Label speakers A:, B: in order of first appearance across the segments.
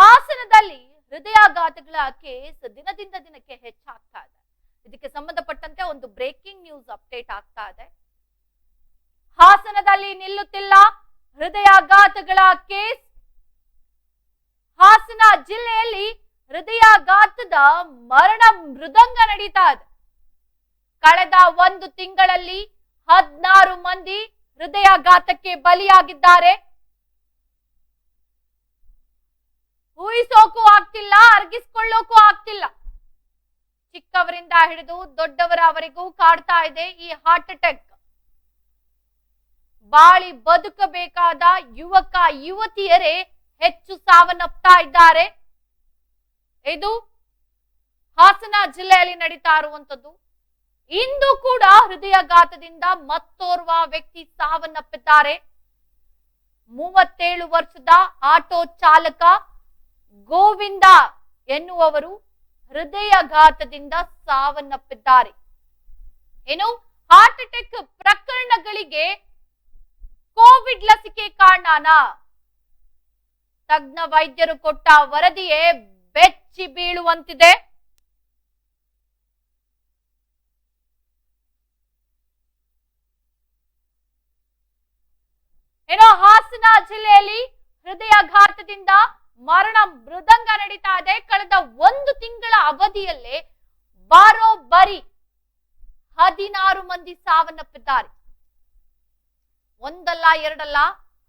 A: ಹಾಸನದಲ್ಲಿ ಹೃದಯಾಘಾತಗಳ ಕೇಸ್ ದಿನದಿಂದ ದಿನಕ್ಕೆ ಹೆಚ್ಚಾಗ್ತಾ ಇದೆ. ಇದಕ್ಕೆ ಸಂಬಂಧಪಟ್ಟಂತೆ ಒಂದು ಬ್ರೇಕಿಂಗ್ ನ್ಯೂಸ್ ಅಪ್ಡೇಟ್ ಆಗ್ತಾ ಇದೆ. ಹಾಸನದಲ್ಲಿ ನಿಲ್ಲುತ್ತಿಲ್ಲ ಹೃದಯಾಘಾತಗಳ ಕೇಸ್ ಹಾಸನ ಜಿಲ್ಲೆಯಲ್ಲಿ ಹೃದಯಾಘಾತದ ಮರಣ ಮೃದಂಗ ನಡೀತಾ ಇದೆ. ಕಳೆದ ಒಂದು ತಿಂಗಳಲ್ಲಿ ಹದ್ನಾರು ಮಂದಿ ಹೃದಯಾಘಾತಕ್ಕೆ ಬಲಿಯಾಗಿದ್ದಾರೆ. ಊಹಿಸೋಕು ಆಗ್ತಿಲ್ಲ, ಅರ್ಗಿಸ್ಕೊಳ್ಳೋಕು ಆಗ್ತಿಲ್ಲ. ಚಿಕ್ಕವರಿಂದ ಹಿಡಿದು ದೊಡ್ಡವರವರೆಗೂ ಕಾಡ್ತಾ ಇದೆ ಈ ಹಾರ್ಟ್ ಅಟ್ಯಾಕ್ ಬಾಳಿ ಬದುಕಬೇಕಾದ ಯುವಕ, ಯುವತಿಯರೇ ಹೆಚ್ಚು ಸಾವನ್ನಪ್ತಾ ಇದ್ದಾರೆ. ಇದು ಹಾಸನ ಜಿಲ್ಲೆಯಲ್ಲಿ ನಡೀತಾ ಇರುವಂತದ್ದು ಇಂದು ಕೂಡ ಹೃದಯಾಘಾತದಿಂದ ಮತ್ತೋರ್ವ ವ್ಯಕ್ತಿ ಸಾವನ್ನಪ್ಪಿದ್ದಾರೆ. ಮೂವತ್ತೇಳು ವರ್ಷದ ಆಟೋ ಚಾಲಕ ಗೋವಿಂದ ಎನ್ನುವವರು ಹೃದಯಾಘಾತದಿಂದ ಸಾವನ್ನಪ್ಪಿದ್ದಾರೆ. ಏನು? ಹಾರ್ಟ್ ಅಟ್ಯಾಕ್ ಪ್ರಕರಣಗಳಿಗೆ ಕೋವಿಡ್ ಲಸಿಕೆ ಕಾರಣನಾ ತಜ್ಞ ವೈದ್ಯರು ಕೊಟ್ಟ ವರದಿಯೇ ಬೆಚ್ಚಿ ಬೀಳುವಂತಿದೆ ಏನೋ ಹಾಸನ ಜಿಲ್ಲೆಯಲ್ಲಿ ಹೃದಯಾಘಾತದಿಂದ ಮರಣ ಮೃದಂಗ ನಡೀತಾ ಇದೆ. ಕಳೆದ ಒಂದು ತಿಂಗಳ ಅವಧಿಯಲ್ಲೇ ಬಾರೋಬ್ಬರಿ ಹದಿನಾರು ಮಂದಿ ಸಾವನ್ನಪ್ಪಿದ್ದಾರೆ. ಒಂದಲ್ಲ, ಎರಡಲ್ಲ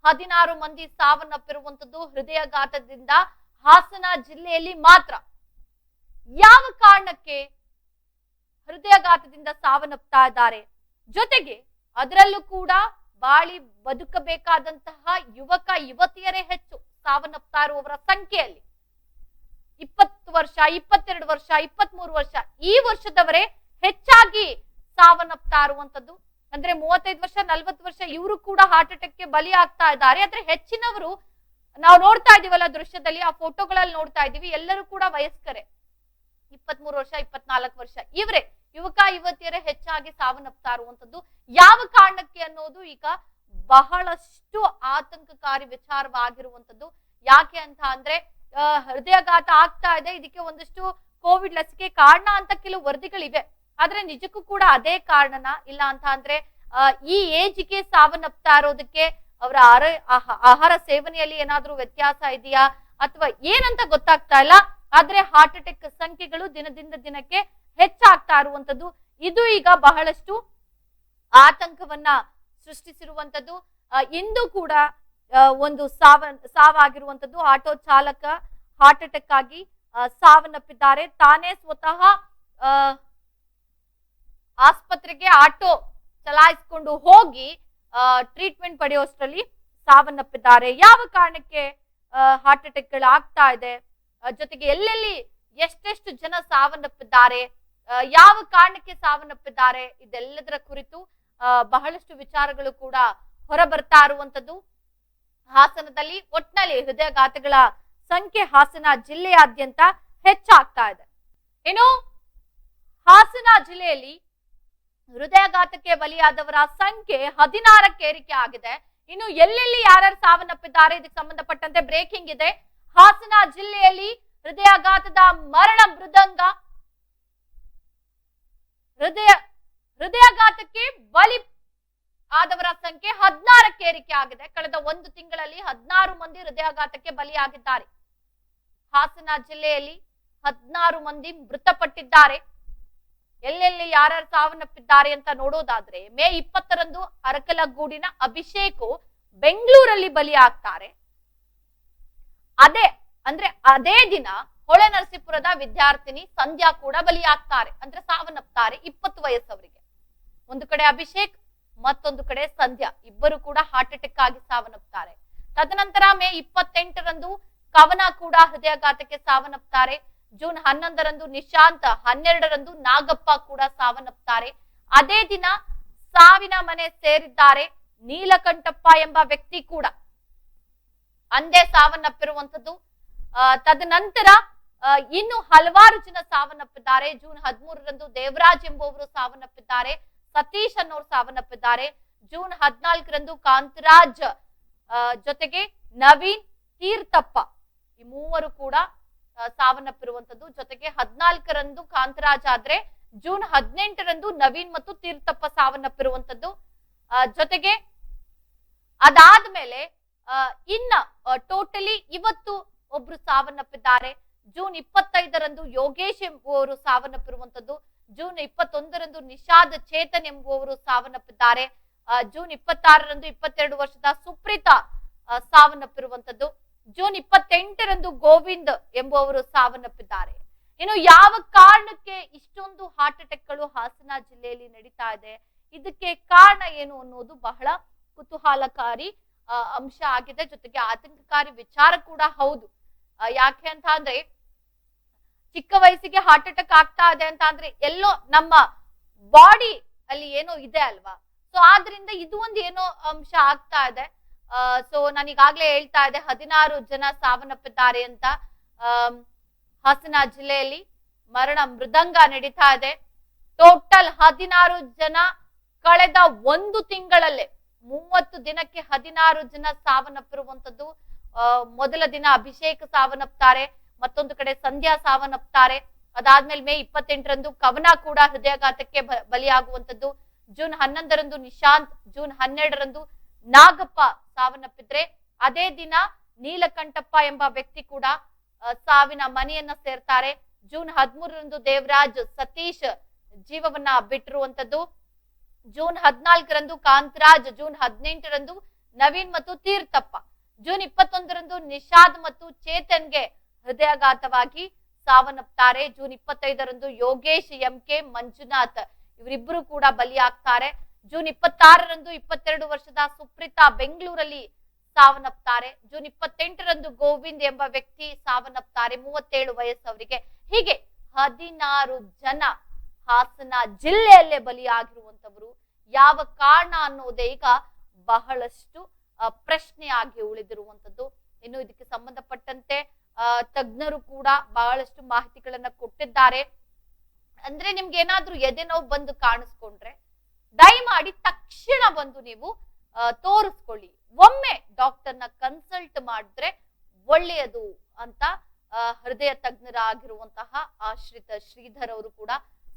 A: ಹದಿನಾರು ಮಂದಿ ಸಾವನ್ನಪ್ಪಿರುವಂತದ್ದು ಹೃದಯಾಘಾತದಿಂದ ಹಾಸನ ಜಿಲ್ಲೆಯಲ್ಲಿ ಮಾತ್ರ. ಯಾವ ಕಾರಣಕ್ಕೆ ಹೃದಯಾಘಾತದಿಂದ ಸಾವನ್ನಪ್ತಾ ಇದ್ದಾರೆ? ಜೊತೆಗೆ ಅದರಲ್ಲೂ ಕೂಡ ಬಾಳಿ ಬದುಕಬೇಕಾದಂತಹ ಯುವಕ, ಯುವತಿಯರೇ ಹೆಚ್ಚು ಸಾವನ್ನಪ್ತಾ ಇರುವವರ ಸಂಖ್ಯೆಯಲ್ಲಿ. ಇಪ್ಪತ್ತು ವರ್ಷ, ಇಪ್ಪತ್ತೆರಡು ವರ್ಷ ಇಪ್ಪತ್ತ್ ಮೂರು ವರ್ಷ, ಈ ವರ್ಷದವರೇ ಹೆಚ್ಚಾಗಿ ಸಾವನ್ನಪ್ತಾ ಇರುವಂತದ್ದು ಅಂದ್ರೆ ಮೂವತ್ತೈದು ವರ್ಷ, ನಲ್ವತ್ತು ವರ್ಷ ಇವರು ಕೂಡ ಹಾರ್ಟ್ ಅಟ್ಯಾಕ್ಗೆ ಬಲಿ ಆಗ್ತಾ ಇದ್ದಾರೆ. ಆದ್ರೆ ಹೆಚ್ಚಿನವರು ನಾವು ನೋಡ್ತಾ ಇದೀವಲ್ಲ ದೃಶ್ಯದಲ್ಲಿ, ಆ ಫೋಟೋಗಳಲ್ಲಿ ನೋಡ್ತಾ ಇದೀವಿ ಎಲ್ಲರೂ ಕೂಡ ವಯಸ್ಕರೇ. ಇಪ್ಪತ್ಮೂರು ವರ್ಷ, ಇಪ್ಪತ್ನಾಲ್ಕು ವರ್ಷ, ಇವರೇ. ಯುವಕ, ಯುವತಿಯರೇ ಹೆಚ್ಚಾಗಿ ಸಾವನ್ನಪ್ತಾ ಇರುವಂತದ್ದು ಯಾವ ಕಾರಣಕ್ಕೆ ಅನ್ನೋದು ಈಗ ಬಹಳಷ್ಟು ಆತಂಕಕಾರಿ ವಿಚಾರವಾಗಿರುವಂತದ್ದು ಯಾಕೆ ಅಂತ ಅಂದ್ರೆ ಹೃದಯಾಘಾತ ಆಗ್ತಾ ಇದೆ. ಇದಕ್ಕೆ ಒಂದಷ್ಟು ಕೋವಿಡ್ ಲಸಿಕೆ ಕಾರಣ ಅಂತ ಕೆಲವು ವರದಿಗಳಿವೆ. ಆದ್ರೆ ನಿಜಕ್ಕೂ ಕೂಡ ಅದೇ ಕಾರಣನ ಇಲ್ಲ ಅಂತ ಅಂದ್ರೆ ಈ ಏಜ್ಗೆ ಸಾವನ್ನಪ್ತಾ ಇರೋದಕ್ಕೆ ಅವರ ಆರ, ಆಹ- ಆಹಾರ ಸೇವನೆಯಲ್ಲಿ ಏನಾದ್ರೂ ವ್ಯತ್ಯಾಸ ಇದೆಯಾ? ಅಥವಾ ಏನಂತ ಗೊತ್ತಾಗ್ತಾ ಇಲ್ಲ. ಆದ್ರೆ ಹಾರ್ಟ್ ಅಟ್ಯಾಕ್ ಸಂಖ್ಯೆಗಳು ದಿನದಿಂದ ದಿನಕ್ಕೆ ಹೆಚ್ಚಾಗ್ತಾ ಇರುವಂತದ್ದು ಇದು ಈಗ ಬಹಳಷ್ಟು ಆತಂಕವನ್ನ ಸೃಷ್ಟಿಸಿರುವಂತದ್ದು ಇಂದು ಕೂಡ ಒಂದು ಸಾವ ಸಾವಾಗಿರುವಂತದ್ದು ಆಟೋ ಚಾಲಕ ಹಾರ್ಟ್ ಅಟ್ಯಾಕ್ ಆಗಿ ಸಾವನ್ನಪ್ಪಿದ್ದಾರೆ. ತಾನೇ ಸ್ವತಃ ಆಸ್ಪತ್ರೆಗೆ ಆಟೋ ಚಲಾಯಿಸಿಕೊಂಡು ಹೋಗಿ ಟ್ರೀಟ್ಮೆಂಟ್ ಪಡೆಯುವಷ್ಟರಲ್ಲಿ ಸಾವನ್ನಪ್ಪಿದ್ದಾರೆ. ಯಾವ ಕಾರಣಕ್ಕೆ ಹಾರ್ಟ್ ಅಟ್ಯಾಕ್ಗಳು ಆಗ್ತಾ ಇದೆ? ಜೊತೆಗೆ ಎಲ್ಲೆಲ್ಲಿ ಎಷ್ಟೆಷ್ಟು ಜನ ಸಾವನ್ನಪ್ಪಿದ್ದಾರೆ? ಯಾವ ಕಾರಣಕ್ಕೆ ಸಾವನ್ನಪ್ಪಿದ್ದಾರೆ ಇದೆಲ್ಲದರ ಕುರಿತು ಬಹಳಷ್ಟು ವಿಚಾರಗಳು ಕೂಡ ಹೊರ ಬರ್ತಾ ಇರುವಂತದ್ದು ಹಾಸನದಲ್ಲಿ ಒಟ್ನಲ್ಲಿ ಹೃದಯಾಘಾತಗಳ ಸಂಖ್ಯೆ ಹಾಸನ ಜಿಲ್ಲೆಯಾದ್ಯಂತ ಹೆಚ್ಚಾಗ್ತಾ ಇದೆ. ಇನ್ನು ಹಾಸನ ಜಿಲ್ಲೆಯಲ್ಲಿ ಹೃದಯಾಘಾತಕ್ಕೆ ಬಲಿಯಾದವರ ಸಂಖ್ಯೆ ಹದಿನಾರಕ್ಕೆ ಏರಿಕೆ ಆಗಿದೆ. ಇನ್ನು ಎಲ್ಲೆಲ್ಲಿ ಯಾರ್ಯಾರು ಸಾವನ್ನಪ್ಪಿದ್ದಾರೆ? ಇದಕ್ಕೆ ಸಂಬಂಧಪಟ್ಟಂತೆ ಬ್ರೇಕಿಂಗ್ ಇದೆ. ಹಾಸನ ಜಿಲ್ಲೆಯಲ್ಲಿ ಹೃದಯಾಘಾತದ ಮರಣ ಮೃದಂಗ ಹೃದಯ, ಹೃದಯಾಘಾತಕ್ಕೆ ಬಲಿ ಆದವರ ಸಂಖ್ಯೆ ಹದಿನಾರಕ್ಕೆ ಏರಿಕೆ ಆಗಿದೆ. ಕಳೆದ ಒಂದು ತಿಂಗಳಲ್ಲಿ ಹದಿನಾರು ಮಂದಿ ಹೃದಯಾಘಾತಕ್ಕೆ ಬಲಿಯಾಗಿದ್ದಾರೆ. ಹಾಸನ ಜಿಲ್ಲೆಯಲ್ಲಿ ಹದಿನಾರು ಮಂದಿ ಮೃತಪಟ್ಟಿದ್ದಾರೆ. ಎಲ್ಲೆಲ್ಲಿ ಯಾರ್ಯಾರು ಸಾವನ್ನಪ್ಪಿದ್ದಾರೆ ಅಂತ ನೋಡೋದಾದ್ರೆ, ಮೇ ಇಪ್ಪತ್ತರಂದು ಅರಕಲಗೂಡಿನ ಅಭಿಷೇಕು ಬೆಂಗಳೂರಲ್ಲಿ ಬಲಿಯಾಗ್ತಾರೆ. ಅದೇ, ಅಂದ್ರೆ ಅದೇ ದಿನ ಹೊಳೆ ನರಸೀಪುರದ ವಿದ್ಯಾರ್ಥಿನಿ ಸಂಧ್ಯಾ ಕೂಡ ಬಲಿಯಾಗ್ತಾರೆ. ಅಂದ್ರೆ ಸಾವನ್ನಪ್ತಾರೆ ಇಪ್ಪತ್ತು ವಯಸ್ಸವರಿಗೆ. ಒಂದು ಕಡೆ ಅಭಿಷೇಕ್, ಮತ್ತೊಂದು ಕಡೆ ಸಂಧ್ಯಾ. ಇಬ್ಬರು ಕೂಡ ಹಾರ್ಟ್ ಅಟ್ಯಾಕ್ ಆಗಿ ಸಾವನ್ನಪ್ತಾರೆ. ತದನಂತರ ಮೇ ಇಪ್ಪತ್ತೆಂಟರಂದು ಕವನ ಕೂಡ ಹೃದಯಾಘಾತಕ್ಕೆ ಸಾವನ್ನಪ್ತಾರೆ. ಜೂನ್ ಹನ್ನೊಂದರಂದು ನಿಶಾಂತ್, ಹನ್ನೆರಡರಂದು ನಾಗಪ್ಪ ಕೂಡ ಸಾವನ್ನಪ್ತಾರೆ. ಅದೇ ದಿನ ಸಾವಿನ ಮನೆ ಸೇರಿದ್ದಾರೆ ನೀಲಕಂಠಪ್ಪ ಎಂಬ ವ್ಯಕ್ತಿ ಕೂಡ. ಅಂದೇ ಸಾವನ್ನಪ್ಪಿರುವಂತದ್ದು ತದನಂತರ ಇನ್ನು ಹಲವಾರು ಜನ ಸಾವನ್ನಪ್ಪಿದ್ದಾರೆ. ಜೂನ್ ಹದಿಮೂರರಂದು ದೇವರಾಜ್ ಎಂಬುವರು ಸಾವನ್ನಪ್ಪಿದ್ದಾರೆ. ಸತೀಶ್ ಅನ್ನೋರು ಸಾವನ್ನಪ್ಪಿದ್ದಾರೆ. ಜೂನ್ ಹದಿನಾಲ್ಕರಂದು ಕಾಂತರಾಜ್ ಜೊತೆಗೆ ನವೀನ್ ತೀರ್ಥಪ್ಪ ಈ ಮೂವರು ಕೂಡ ಸಾವನ್ನಪ್ಪಿರುವಂತದ್ದು ಜೊತೆಗೆ ಹದಿನಾಲ್ಕರಂದು ಕಾಂತರಾಜ್ ಆದ್ರೆ, ಜೂನ್ ಹದಿನೆಂಟರಂದು ನವೀನ್ ಮತ್ತು ತೀರ್ಥಪ್ಪ ಸಾವನ್ನಪ್ಪಿರುವಂತದ್ದು ಜೊತೆಗೆ ಅದಾದ್ಮೇಲೆ ಇನ್ನ ಟೋಟಲಿ ಇವತ್ತು ಒಬ್ರು ಸಾವನ್ನಪ್ಪಿದ್ದಾರೆ. ಜೂನ್ ಇಪ್ಪತ್ತೈದರಂದು ಯೋಗೇಶ್ ಎಂಬುವವರು ಸಾವನ್ನಪ್ಪಿರುವಂತದ್ದು ಜೂನ್ ಇಪ್ಪತ್ತೊಂದರಂದು ನಿಷಾದ್ ಚೇತನ್ ಎಂಬುವವರು ಸಾವನ್ನಪ್ಪಿದ್ದಾರೆ. ಜೂನ್ ಇಪ್ಪತ್ತಾರರಂದು ಇಪ್ಪತ್ತೆರಡು ವರ್ಷದ ಸುಪ್ರೀತಾ ಸಾವನ್ನಪ್ಪಿರುವಂತದ್ದು ಜೂನ್ ಇಪ್ಪತ್ತೆಂಟರಂದು ಗೋವಿಂದ್ ಎಂಬುವವರು ಸಾವನ್ನಪ್ಪಿದ್ದಾರೆ. ಇನ್ನು ಯಾವ ಕಾರಣಕ್ಕೆ ಇಷ್ಟೊಂದು ಹಾರ್ಟ್ ಅಟ್ಯಾಕ್ಗಳು ಹಾಸನ ಜಿಲ್ಲೆಯಲ್ಲಿ ನಡೀತಾ ಇದೆ? ಇದಕ್ಕೆ ಕಾರಣ ಏನು ಅನ್ನೋದು ಬಹಳ ಕುತೂಹಲಕಾರಿ ಅಂಶ ಆಗಿದೆ. ಜೊತೆಗೆ ಆತಂಕಕಾರಿ ವಿಚಾರ ಕೂಡ ಹೌದು. ಯಾಕೆ ಅಂತ ಅಂದ್ರೆ ಚಿಕ್ಕ ವಯಸ್ಸಿಗೆ ಹಾರ್ಟ್ ಅಟ್ಯಾಕ್ ಆಗ್ತಾ ಇದೆ ಅಂತ ಅಂದ್ರೆ ಎಲ್ಲೋ ನಮ್ಮ ಬಾಡಿ ಅಲ್ಲಿ ಏನೋ ಇದೆ ಅಲ್ವಾ? ಸೊ ಆದ್ರಿಂದ ಇದು ಒಂದು ಏನೋ ಅಂಶ ಆಗ್ತಾ ಇದೆ. ಸೊ ನಾನು ಈಗಾಗ್ಲೇ ಹೇಳ್ತಾ ಇದ್ದೆ, ಹದಿನಾರು ಜನ ಸಾವನ್ನಪ್ಪಿದ್ದಾರೆ ಅಂತ ಹಾಸನ ಜಿಲ್ಲೆಯಲ್ಲಿ ಮರಣ ಮೃದಂಗ ನಡೀತಾ ಇದೆ. ಟೋಟಲ್ ಹದಿನಾರು ಜನ ಕಳೆದ ಒಂದು ತಿಂಗಳಲ್ಲೇ, ಮೂವತ್ತು ದಿನಕ್ಕೆ ಹದಿನಾರು ಜನ ಸಾವನ್ನಪ್ಪಿರುವಂತದ್ದು ಮೊದಲ ದಿನ ಅಭಿಷೇಕ್ ಸಾವನ್ನಪ್ತಾರೆ, ಮತ್ತೊಂದು ಕಡೆ ಸಂಧ್ಯಾ ಸಾವನ್ನಪ್ತಾರೆ. ಅದಾದ್ಮೇಲೆ ಮೇ ಇಪ್ಪತ್ತೆಂಟರಂದು ಕವನ ಕೂಡ ಹೃದಯಾಘಾತಕ್ಕೆ ಬಲಿಯಾಗುವಂತದ್ದು ಜೂನ್ ಹನ್ನೊಂದರಂದು ನಿಶಾಂತ್, ಜೂನ್ ಹನ್ನೆರಡರಂದು ನಾಗಪ್ಪ ಸಾವನ್ನಪ್ಪಿದ್ರೆ, ಅದೇ ದಿನ ನೀಲಕಂಠಪ್ಪ ಎಂಬ ವ್ಯಕ್ತಿ ಕೂಡ ಸಾವಿನ ಮನೆಯನ್ನ ಸೇರ್ತಾರೆ. ಜೂನ್ ಹದಿಮೂರರಂದು ದೇವರಾಜ್ ಸತೀಶ್ ಜೀವವನ್ನ ಬಿಟ್ಟಿರುವಂತದ್ದು ಜೂನ್ ಹದಿನಾಲ್ಕರಂದು ಕಾಂತರಾಜ್, ಜೂನ್ ಹದಿನೆಂಟರಂದು ನವೀನ್ ಮತ್ತು ತೀರ್ಥಪ್ಪ. ಜೂನ್ ಇಪ್ಪತ್ತೊಂದರಂದು ನಿಷಾದ್ ಮತ್ತು ಚೇತನ್ಗೆ ಹೃದಯಾಘಾತವಾಗಿ ಸಾವನ್ನಪ್ತಾರೆ. ಜೂನ್ ಇಪ್ಪತ್ತೈದರಂದು ಯೋಗೇಶ್ ಎಂ ಕೆ ಮಂಜುನಾಥ್ ಇವರಿಬ್ಬರು ಕೂಡ ಬಲಿಯಾಗ್ತಾರೆ. ಜೂನ್ ಇಪ್ಪತ್ತಾರರಂದು ಇಪ್ಪತ್ತೆರಡು ವರ್ಷದ ಸುಪ್ರೀತಾ ಬೆಂಗಳೂರಲ್ಲಿ ಸಾವನ್ನಪ್ತಾರೆ. ಜೂನ್ ಇಪ್ಪತ್ತೆಂಟರಂದು ಗೋವಿಂದ್ ಎಂಬ ವ್ಯಕ್ತಿ ಸಾವನ್ನಪ್ತಾರೆ. ಮೂವತ್ತೇಳು ವಯಸ್ಸವರಿಗೆ ಹೀಗೆ ಹದಿನಾರು ಜನ ಹಾಸನ ಜಿಲ್ಲೆಯಲ್ಲೇ ಬಲಿಯಾಗಿರುವಂತವರು ಯಾವ ಕಾರಣ ಅನ್ನೋದೇ ಈಗ ಬಹಳಷ್ಟು ಆ, ಪ್ರಶ್ನೆಯಾಗಿ ಉಳಿದಿರುವಂತದ್ದು ಇನ್ನು ಇದಕ್ಕೆ ಸಂಬಂಧಪಟ್ಟಂತೆ ತಜ್ಞರು ಕೂಡ ಬಹಳಷ್ಟು ಮಾಹಿತಿಗಳನ್ನ ಕೊಟ್ಟಿದ್ದಾರೆ. ಅಂದ್ರೆ ನಿಮ್ಗೆ ಏನಾದ್ರೂ ಎದೆ ನೋವು ಬಂದು ಕಾಣಿಸ್ಕೊಂಡ್ರೆ ದಯಮಾಡಿ ತಕ್ಷಣ ಬಂದು ನೀವು ತೋರಿಸ್ಕೊಳ್ಳಿ. ಒಮ್ಮೆ ಡಾಕ್ಟರ್ನ ಕನ್ಸಲ್ಟ್ ಮಾಡಿದ್ರೆ ಒಳ್ಳೆಯದು ಅಂತ ಹೃದಯ ತಜ್ಞರಾಗಿರುವಂತಹ ಆಶ್ರಿತ ಶ್ರೀಧರ್ ಅವರು ಕೂಡ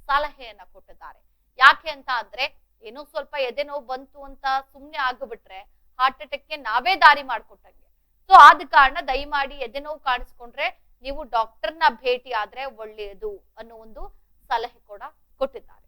A: ಸಲಹೆಯನ್ನ ಕೊಟ್ಟಿದ್ದಾರೆ. ಯಾಕೆ ಅಂತ ಅಂದ್ರೆ ಏನೋ ಸ್ವಲ್ಪ ಎದೆ ನೋವು ಬಂತು ಅಂತ ಸುಮ್ನೆ ಆಗ್ಬಿಟ್ರೆ ಹಾರ್ಟ್ ಅಟ್ಯಾಕ್ಗೆ ನಾವೇ ದಾರಿ ಮಾಡ್ಕೊಟ್ಟಂಗೆ. ಸೊ, ಆದ ಕಾರಣ ದಯಮಾಡಿ ಎದೆ ನೋವು ಕಾಣಿಸ್ಕೊಂಡ್ರೆ ನೀವು ಡಾಕ್ಟರ್ನ ಭೇಟಿ ಆದ್ರೆ ಒಳ್ಳೆಯದು ಅನ್ನೋ ಒಂದು ಸಲಹೆ ಕೂಡ ಕೊಟ್ಟಿದ್ದಾರೆ.